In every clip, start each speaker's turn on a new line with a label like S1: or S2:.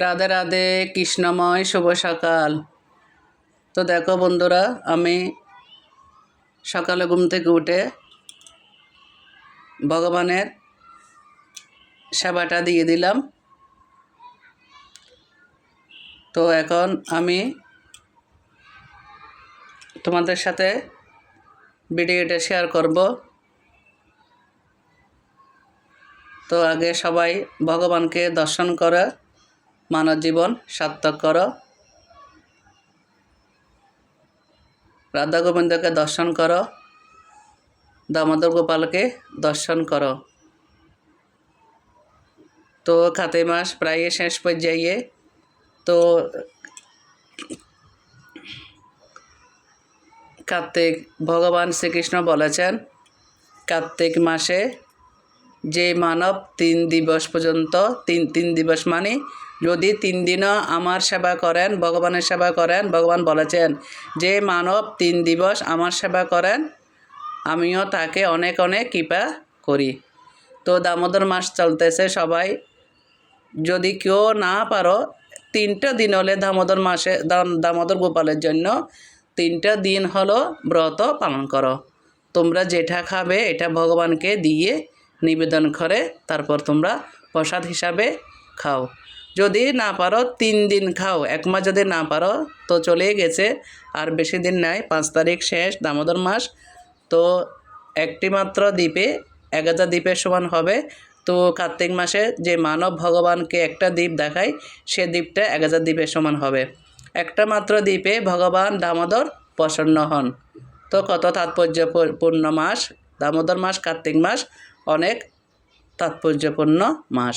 S1: রাধে রাধে কৃষ্ণময় শুভ সকাল তো দেখো বন্ধুরা আমি সকালে ঘুম থেকে উঠে ভগবানের সেবাটা দিয়ে দিলাম তো এখন আমি তোমাদের সাথে ভিডিওটা শেয়ার করব তো আগে সবাই ভগবানকে দর্শন করা মানব জীবন সার্থক কর রাধা গোবিন্দকে দর্শন কর দামোদর গোপালকে দর্শন কর তো খাতে মাস প্রায় শেষ পর্যায়ে তো কার্তিক ভগবান শ্রীকৃষ্ণ বলেছেন কার্তিক মাসে যে মানব তিন দিবস পর্যন্ত তিন তিন দিবস মানে যদি তিন দিনও আমার সেবা করেন ভগবানের সেবা করেন ভগবান বলেছেন যে মানব তিন দিবস আমার সেবা করেন আমিও তাকে অনেক অনেক কৃপা করি তো দামোদর মাস চলতেছে সবাই যদি কেউ না পারো তিনটা দিন হলে দামোদর মাসে দামোদর গোপালের জন্য তিনটা দিন হলো ব্রত পালন করো তোমরা যেটা খাবে এটা ভগবানকে দিয়ে নিবেদন করে তারপর তোমরা প্রসাদ হিসাবে খাও যদি না পারো তিন দিন খাও এক মাস যদি না পারো তো চলে গেছে আর বেশি দিন নাই পাঁচ তারিখ শেষ দামোদর মাস তো একটি মাত্র দ্বীপে এক হাজার দ্বীপের সমান হবে তো কার্তিক মাসে যে মানব ভগবানকে একটা দ্বীপ দেখায় সে দ্বীপটা এক হাজার দ্বীপের সমান হবে একটা মাত্র দ্বীপে ভগবান দামোদর প্রসন্ন হন তো কত তাৎপর্যপূর্ণ মাস দামোদর মাস কার্তিক মাস অনেক তাৎপর্যপূর্ণ মাস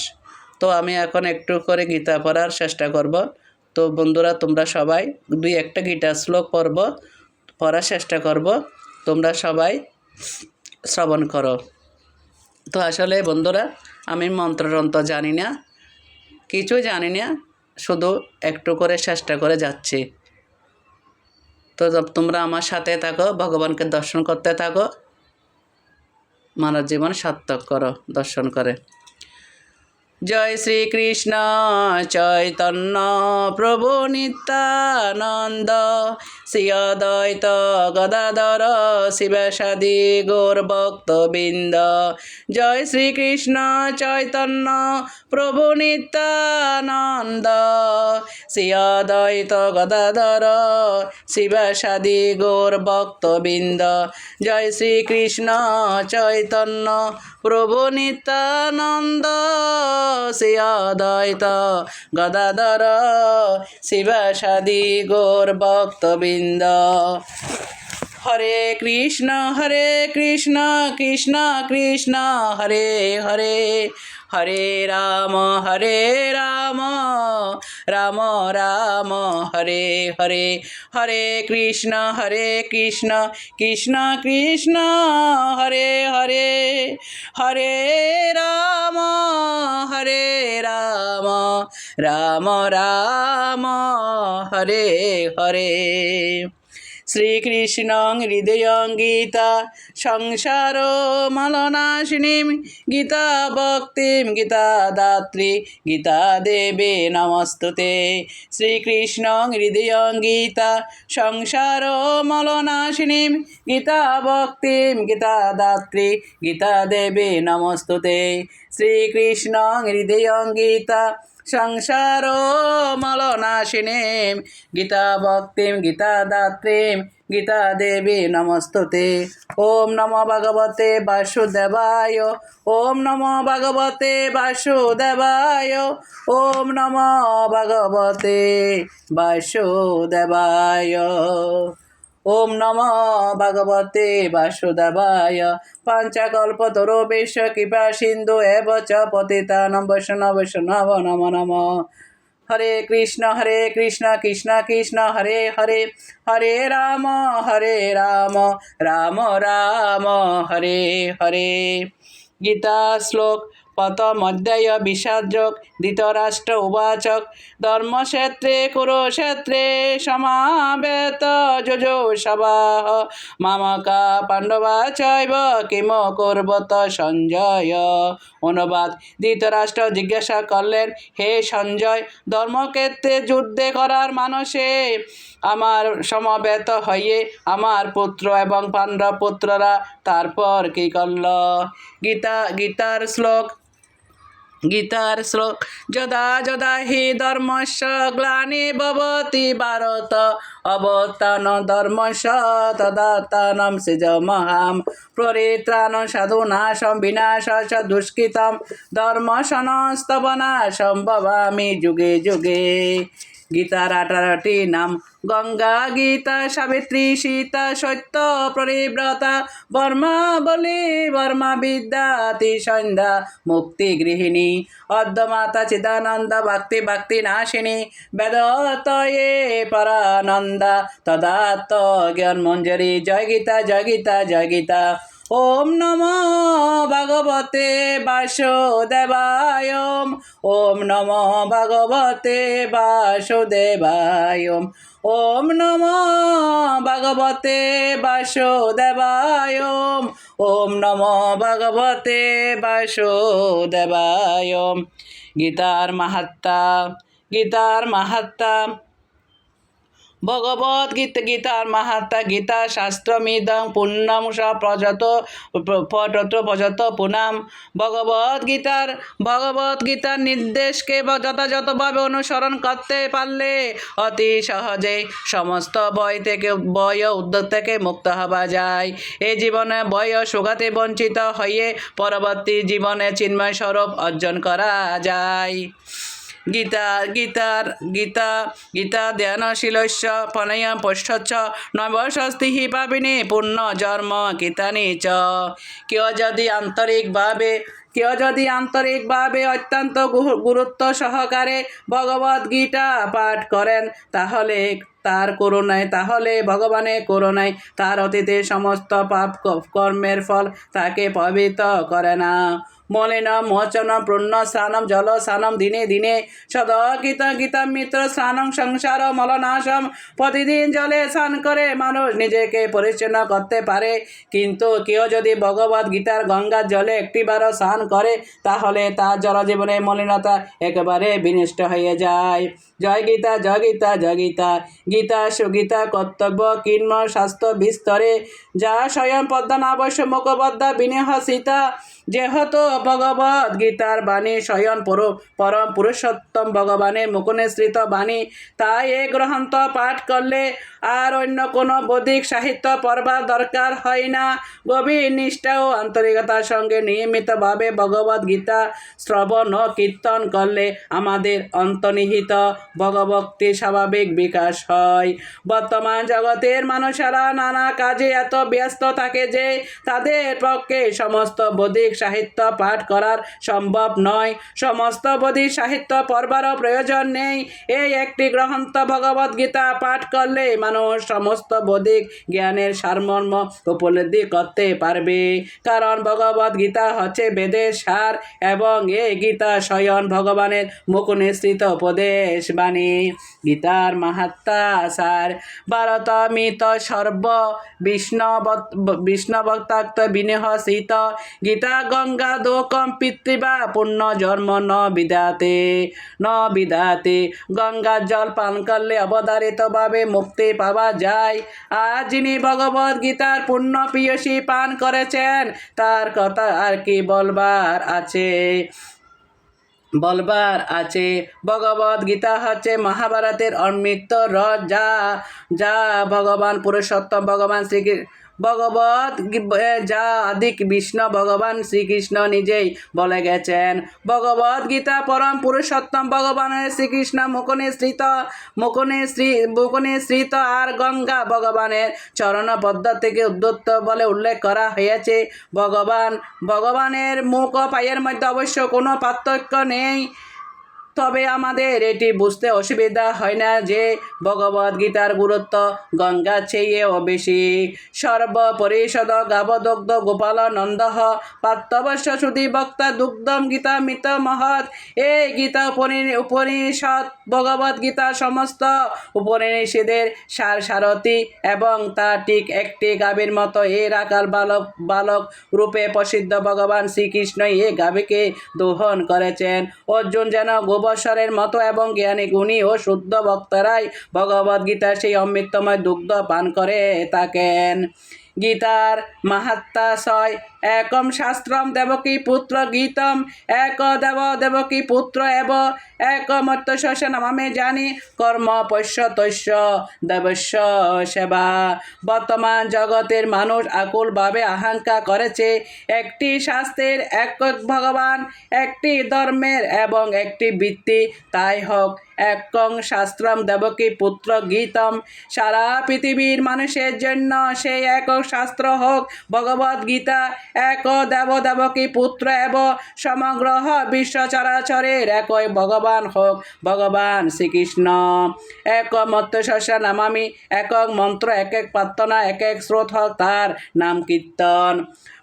S1: তো আমি এখন একটু করে গীতা পড়ার চেষ্টা করব তো বন্ধুরা তোমরা সবাই দুই একটা গীতা শ্লোক পড়ব পড়ার চেষ্টা করব তোমরা সবাই শ্রবণ করো তো আসলে বন্ধুরা আমি মন্ত্রতন্ত্র জানি না কিছু জানি না শুধু একটু করে চেষ্টা করে যাচ্ছি তো তোমরা আমার সাথে থাকো ভগবানকে দর্শন করতে থাকো মানব জীবন সার্থক করো দর্শন করে জয় শ্রীকৃষ্ণ চৈতন্য প্রভু নিত্যানন্দ শ্রীয়দয়ত গদাধর শিবসাদি গোর ভক্তবৃন্দ জয় শ্রীকৃষ্ণ চৈতন্য প্রভু নিত্যানন্দ শ্রীয়দয়ত গদাধর শিব শিবসাদি গোর ভক্তবৃন্দ জয় শ্রীকৃষ্ণ চৈতন্য প্রভু নিত্যানন্দ শ্রীয়দয়ত গদাধর শিব শিবসাদি গোর ভক্তবৃন্দ গোবিন্দ হরে কৃষ্ণ হরে কৃষ্ণ কৃষ্ণ কৃষ্ণ হরে হরে হরে রাম হরে রাম রাম রাম হরে হরে হরে কৃষ্ণ হরে কৃষ্ণ কৃষ্ণ কৃষ্ণ হরে হরে হরে রাম হরে রাম রাম হরে হরে শ্রীকৃষ্ণ হৃদয়ং গীতা সংসার মলনাশিনী গীতা ভক্তি গীতা দাত্রী গীতা দেবে নমস্তুতে শ্রীকৃষ্ণ হৃদয়ং গীতা সংসার মলনাশিনী গীতা ভক্তিম গীতা দাত্রী গীতা দেবে নমস্তুতে শ্রীকৃষ্ণ হৃদয়ং গীতা সংসার মলনাশিনী গীতা ভক্তি গীতা দাত্রীম গীতা দেবী নমস্ততে ওম নম ভগবতে বাসুদেবায় ওম নম ভগবতে বাসুদেবায় ওম নম ভগবতে বাসুদেবায় ওম নম ভগবতে বাসুদেবায় পঞ্চকল্পতরুবেশ কৃপা সিন্ধু এব চ নম বৈষ্ণব বৈষ্ণব নম নম হরে কৃষ্ণ হরে কৃষ্ণ কৃষ্ণ কৃষ্ণ হরে হরে হরে রাম হরে রাম রাম রাম হরে হরে গীতা শ্লোক পথমধ্যয় বিসর্জক ধৃতরাষ্ট্র উবাচক ধর্মক্ষেত্রে কুরুক্ষেত্রে সমাবেত যোজো সবাহ মামকা পাণ্ডবা চৈব কিম করবত সঞ্জয় অনুবাদ ধৃতরাষ্ট্র জিজ্ঞাসা করলেন হে সঞ্জয় ধর্মক্ষেত্রে যুদ্ধে করার মানুষে আমার সমবেত হয়ে আমার পুত্র এবং পাণ্ডব পুত্ররা তারপর কি করল গীতা গীতার শ্লোক গীতার শ্লোক যদা যদা হি ধর্মস্য গ্লানি ভবতি ভারত অবতান ধর্মস তদাতানম মহাম পরিত্রাণ নাশম বিনাশ স দুষ্কৃতম ধর্মসনস্তবনাশম ভবামি যুগে যুগে গীতার আঠারোটি নাম গঙ্গা গীতা সাবিত্রী সীতা সত্য পরিব্রতা বর্মা বলি বর্মা বিদ্যাতি সন্ধ্যা মুক্তি গৃহিণী অদ্যমাতা চিদানন্দ ভক্তি ভক্তি নাশিনী বেদতয়ে পরানন্দা তদাত্ত জ্ঞান মঞ্জরী জয় গীতা জয় গীতা জয় গীতা ওম নম ভগবতে বাসুদেবায় ওম নম ভগবতে বাসুদেবায় ওম নম ভগবতে বাসুদেবায় ওম নম ভগবতে বাসুদেবায় গীতার মাহাত্মা গীতার মাহাত্মা ভগবত গীত গীতার মাহাত্মা গীতা শাস্ত্রমিদং পুণ্যম প্রজত পটত্র প্রজত পুনাম ভগবত গীতার ভগবত গীতার নির্দেশকে যথাযথভাবে অনুসরণ করতে পারলে অতি সহজে সমস্ত বয় থেকে বয় উদ্যোগ থেকে মুক্ত হওয়া যায় এই জীবনে বয় সুগাতে বঞ্চিত হয়ে পরবর্তী জীবনে চিন্ময় স্বরূপ অর্জন করা যায় গীতা গীতার গীতা গীতা ধ্যানশীলস্য পণয় পৃষ্ঠচ্ছ নবস্বস্তি হি পাবিনি পূর্ণ জন্ম গীতানি চ কেউ যদি আন্তরিকভাবে কেউ যদি আন্তরিকভাবে অত্যন্ত গুরুত্ব সহকারে ভগবদ্গীতা পাঠ করেন তাহলে তার করুণায় তাহলে ভগবানে করুণায় তার অতীতে সমস্ত পাপ কর্মের ফল তাকে পবিত করে না মলিনম মোচনম পূর্ণ স্নানম জল স্নানম দিনে দিনে সদকিত গীতা মিত্র স্নানম সংসার মলনাশম প্রতিদিন জলে স্নান করে মানুষ নিজেকে পরিচ্ছন্ন করতে পারে কিন্তু কেউ যদি ভগবত গীতার গঙ্গার জলে একটিবারও স্নান করে তাহলে তার জলজীবনের মলিনতা একেবারে বিনষ্ট হয়ে যায় জয় গীতা জয় গীতা জয় গীতা গীতা সুগীতা কর্তব্য কিন্ম স্বাস্থ্য বিস্তরে যা স্বয়ং পদ্মা নাবশ্য মুখপদ্মা বিনেহ সীতা যেহেতু ভগবৎ গীতার বাণী স্বয়ং পরম পুরুষোত্তম ভগবানের মুকুনেশ্রিত বাণী তাই এ গ্রন্থ পাঠ করলে আর অন্য কোনো বৌদ্ধিক সাহিত্য পড়বার দরকার হয় না গভীর নিষ্ঠা ও আন্তরিকতার সঙ্গে নিয়মিতভাবে ভগবৎ গীতা শ্রবণ ও কীর্তন করলে আমাদের অন্তর্নিহিত ভগবক্তি স্বাভাবিক বিকাশ হয় বর্তমান জগতের মানুষেরা নানা কাজে এত ব্যস্ত থাকে যে তাদের পক্ষে সমস্ত বৌদ্ধিক সাহিত্য পাঠ করার সম্ভব নয় সমস্ত বৌদ্ধিক সাহিত্য পড়বারও প্রয়োজন নেই এই একটি গ্রন্থ ভগবত গীতা পাঠ করলে মানুষ সমস্ত বৌদ্ধিক জ্ঞানের সারমর্ম উপলব্ধি করতে পারবে কারণ ভগবত গীতা হচ্ছে বেদের সার এবং এই গীতা স্বয়ং ভগবানের মুখ নিঃসৃত উপদেশ বা প্রাণে গীতার মাহাত্মা আসার মিত সর্ব বিষ্ণব বিষ্ণবক্তাক্ত বিনেহসিত গীতা গঙ্গা দোকম পিতৃবা পুণ্য জন্ম ন বিদাতে ন বিদাতে গঙ্গা জল পান করলে ভাবে মুক্তি পাওয়া যায় আর যিনি ভগবত গীতার পুণ্য পিয়সী পান করেছেন তার কথা আর কি বলবার আছে বলবার আছে ভগবত গীতা হচ্ছে মহাভারতের অমৃত রস যা যা ভগবান পুরুষোত্তম ভগবান শ্রী ভগবত যা আদিক বিষ্ণু ভগবান শ্রীকৃষ্ণ নিজেই বলে গেছেন ভগবত গীতা পরম পুরুষোত্তম ভগবানের শ্রীকৃষ্ণ মুকুনে শ্রীত মুকুনে শ্রী মুকুনে শ্রীত আর গঙ্গা ভগবানের চরণ পদ্ম থেকে উদ্যত্ত বলে উল্লেখ করা হয়েছে ভগবান ভগবানের মুখ ও পায়ের মধ্যে অবশ্য কোনো পার্থক্য নেই তবে আমাদের এটি বুঝতে অসুবিধা হয় না যে ভগবদ্গীতার গুরুত্ব গঙ্গা চেয়েও বেশি সর্বপরিষদ গাবদগ্ধ গোপাল নন্দ পাত্তবর্ষ শুধু বক্তা দুগ্ধম গীতা মিত মহৎ এই গীতা উপনিষদ গীতা সমস্ত উপনিষদের সার সারথি এবং তা ঠিক একটি গাভীর মতো এর আকার বালক বালক রূপে প্রসিদ্ধ ভগবান শ্রীকৃষ্ণ এ গাভীকে দোহন করেছেন অর্জুন যেন গোব অবসরের মতো এবং জ্ঞানী গুণী ও শুদ্ধ ভক্তরাই ভগবদ্গীতার সেই অমৃতময় দুগ্ধ পান করে থাকেন গীতার মাহাত্মাশয় একম শাস্ত্রম দেবকী পুত্র গীতম এক দেব দেবকী পুত্র এব একমত্য নামে জানি কর্ম পশ্য তৈশ্য দেবস্য সেবা বর্তমান জগতের মানুষ আকুলভাবে আহাঙ্কা করেছে একটি শাস্ত্রের এক ভগবান একটি ধর্মের এবং একটি বৃত্তি তাই হোক একং শাস্ত্রম দেবকী পুত্র গীতম সারা পৃথিবীর মানুষের জন্য সেই এক শাস্ত্র হোক ভগবদ গীতা এক দেব দেবকী পুত্র এব সমগ্র বিশ্ব চরাচরের একই ভগবান হোক ভগবান শ্রীকৃষ্ণ এক মত্ত শস্যা নামামি একক মন্ত্র এক এক প্রার্থনা এক এক স্রোত হোক তার নাম কীর্তন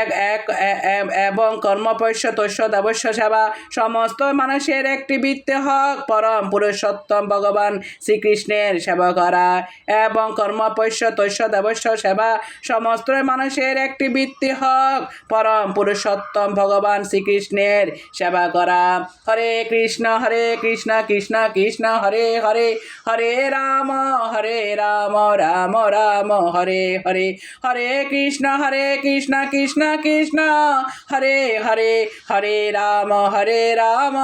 S1: এক এক এবং কর্মপৈশ্য দেবস্য সেবা সমস্ত মানুষের একটি বৃত্তে হক পরম পুরুষোত্তম ভগবান শ্রীকৃষ্ণের সেবা করা এবং কর্মপৈশ্য দেবস্য সেবা সমস্ত মানুষের একটি বৃত্তি হক পরম পুরুষোত্তম ভগবান শ্রীকৃষ্ণের সেবা করা হরে কৃষ্ণ হরে কৃষ্ণ কৃষ্ণ কৃষ্ণ হরে হরে হরে রাম হরে রাম রাম রাম হরে হরে হরে কৃষ্ণ হরে কৃষ্ণ কৃষ্ণ কৃষ্ণ কৃষ্ণ হরে হরে হরে রাম হরে রাম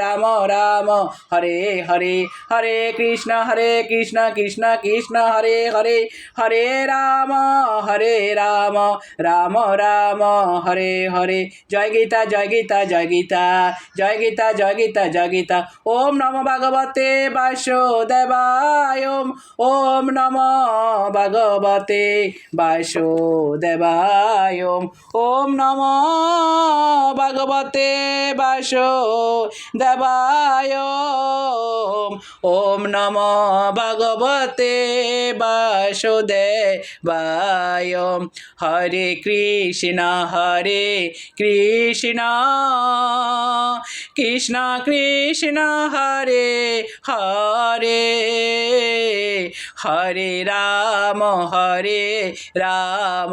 S1: রাম রাম হরে হরে হরে কৃষ্ণ হরে কৃষ্ণ কৃষ্ণ কৃষ্ণ হরে হরে হরে রাম হরে রাম রাম রাম হরে হরে জয় গীতা জয় গীতা জয় গীতা জয় গীতা জয় গীতা জয় গীতা ওম নম ভাগবতে বাসুদেবায় ওম ওম নম ভগবতে বাসুদেবায় ওম ওম নম ভগবতে বাসো দেবায় ওম নম ভগবতে বাসো দেবায় হরে কৃষ্ণ হরে কৃষ্ণ কৃষ্ণ কৃষ্ণ হরে হরে হরে রাম হরে রাম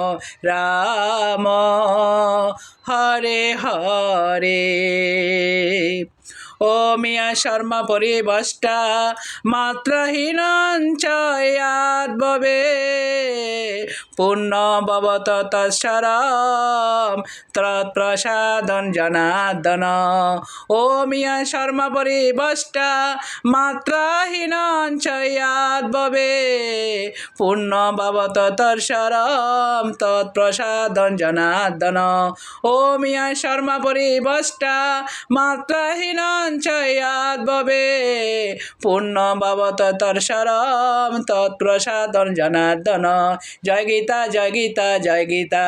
S1: রাম হরে হরে ও মিয়া শর্মা পরিবষ্টা মাত্রাহীন ববে পূর্ণ ভবত তৎসরম তৎপ্রসাদন জনাদন ও মিয়া শর্মা পরিবষ্টা মাত্রাহীন ববে পূর্ণ ভবত তৎসরম তৎপ্রসাদন জনাদন ও মিয়া শর্মা পরিবষ্টা মাত্রাহীন সঞ্চয়াদ ভবে পূর্ণ ভবত সরম তৎপ্রসাদন জনার্দন জয় গীতা জয় গীতা জয় গীতা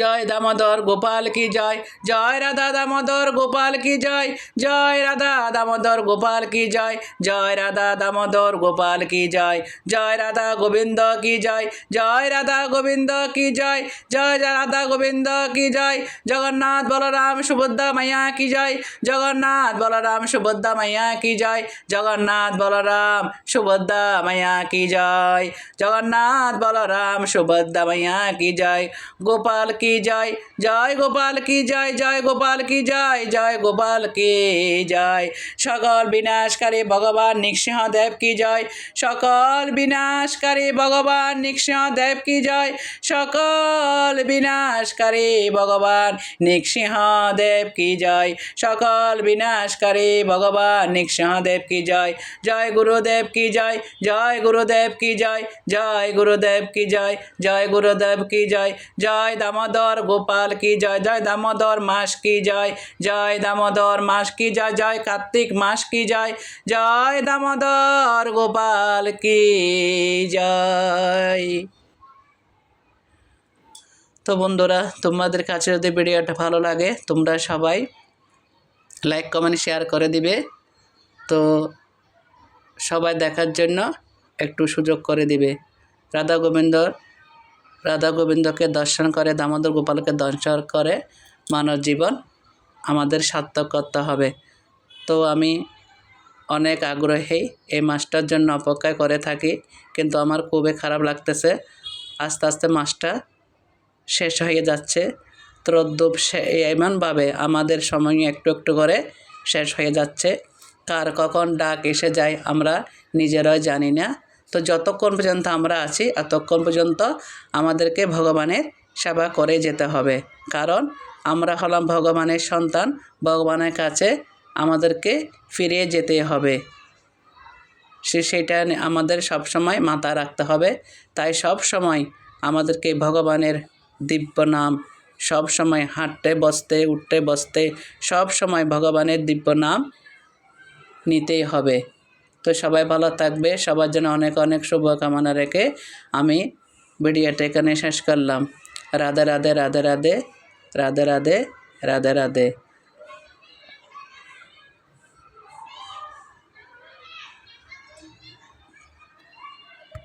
S1: জয় দামোদর গোপাল কি জয় জয় রাধা দামোদর গোপাল কি জয় জয় রাধা দামোদর গোপাল কি জয় জয় রাধা দামোদর গোপাল কি জয় জয় রাধা গোবিন্দ কি জয় জয় রাধা গোবিন্দ কি জয় জয় জয় রাধা গোবিন্দ কি জয় জগন্নাথ বলরাম সুভদ্রা মাইয়া কি জয় জগন্নাথ বলরাম সুভদ্রা মাইয়া কি জয় জগন্নাথ বলরাম সুভদ্রা মাইয়া কি জয় জগন্নাথ বলরাম সুভদ্রা মাইয়া কি জয় গোপাল কি জয় জয় গোপাল কি জয় জয় গোপাল কি জয় জয় গোপাল কি জয় সকল বিনাশকারী ভগবান নৃসিংহদেব কি জয় সকল বিনাশকারী ভগবান দেব কি জয় সকল বিনাশকারী ভগবান নিকসিংহ দেব কি জয় সকল বিনাশকারী ভগবান নৃসিংহদেব কি জয় জয় গুরুদেব কি জয় জয় গুরুদেব কি জয় জয় গুরুদেব কি জয় জয় গুরুদেব কি জয় জয় দামোদর দামোদর গোপাল কি জয় জয় দামোদর মাস কি জয় জয় দামোদর মাস কি জয় জয় কার্তিক মাস কি জয় জয় দামোদর গোপাল কি জয় তো বন্ধুরা তোমাদের কাছে যদি ভিডিওটা ভালো লাগে তোমরা সবাই লাইক কমেন্ট শেয়ার করে দিবে তো সবাই দেখার জন্য একটু সুযোগ করে দিবে রাধা গোবিন্দর রাধা গোবিন্দকে দর্শন করে দামোদর গোপালকে দর্শন করে মানব জীবন আমাদের সার্থক করতে হবে তো আমি অনেক আগ্রহেই এই মাসটার জন্য অপেক্ষা করে থাকি কিন্তু আমার খুবই খারাপ লাগতেছে আস্তে আস্তে মাসটা শেষ হয়ে যাচ্ছে ত্রদ্যুপ এমনভাবে আমাদের সময় একটু একটু করে শেষ হয়ে যাচ্ছে কার কখন ডাক এসে যায় আমরা নিজেরাই জানি না তো যতক্ষণ পর্যন্ত আমরা আছি ততক্ষণ পর্যন্ত আমাদেরকে ভগবানের সেবা করে যেতে হবে কারণ আমরা হলাম ভগবানের সন্তান ভগবানের কাছে আমাদেরকে ফিরে যেতে হবে সে সেটা আমাদের সব সময় মাথা রাখতে হবে তাই সব সময় আমাদেরকে ভগবানের দিব্য নাম সব সময় হাঁটতে বসতে উঠতে বসতে সব সময় ভগবানের দিব্য নাম নিতেই হবে তো সবাই ভালো থাকবে সবার জন্য অনেক অনেক শুভকামনা রেখে আমি ভিডিওটা এখানে শেষ করলাম রাধে রাধে রাধে রাধে রাধে রাধে রাধে রাধে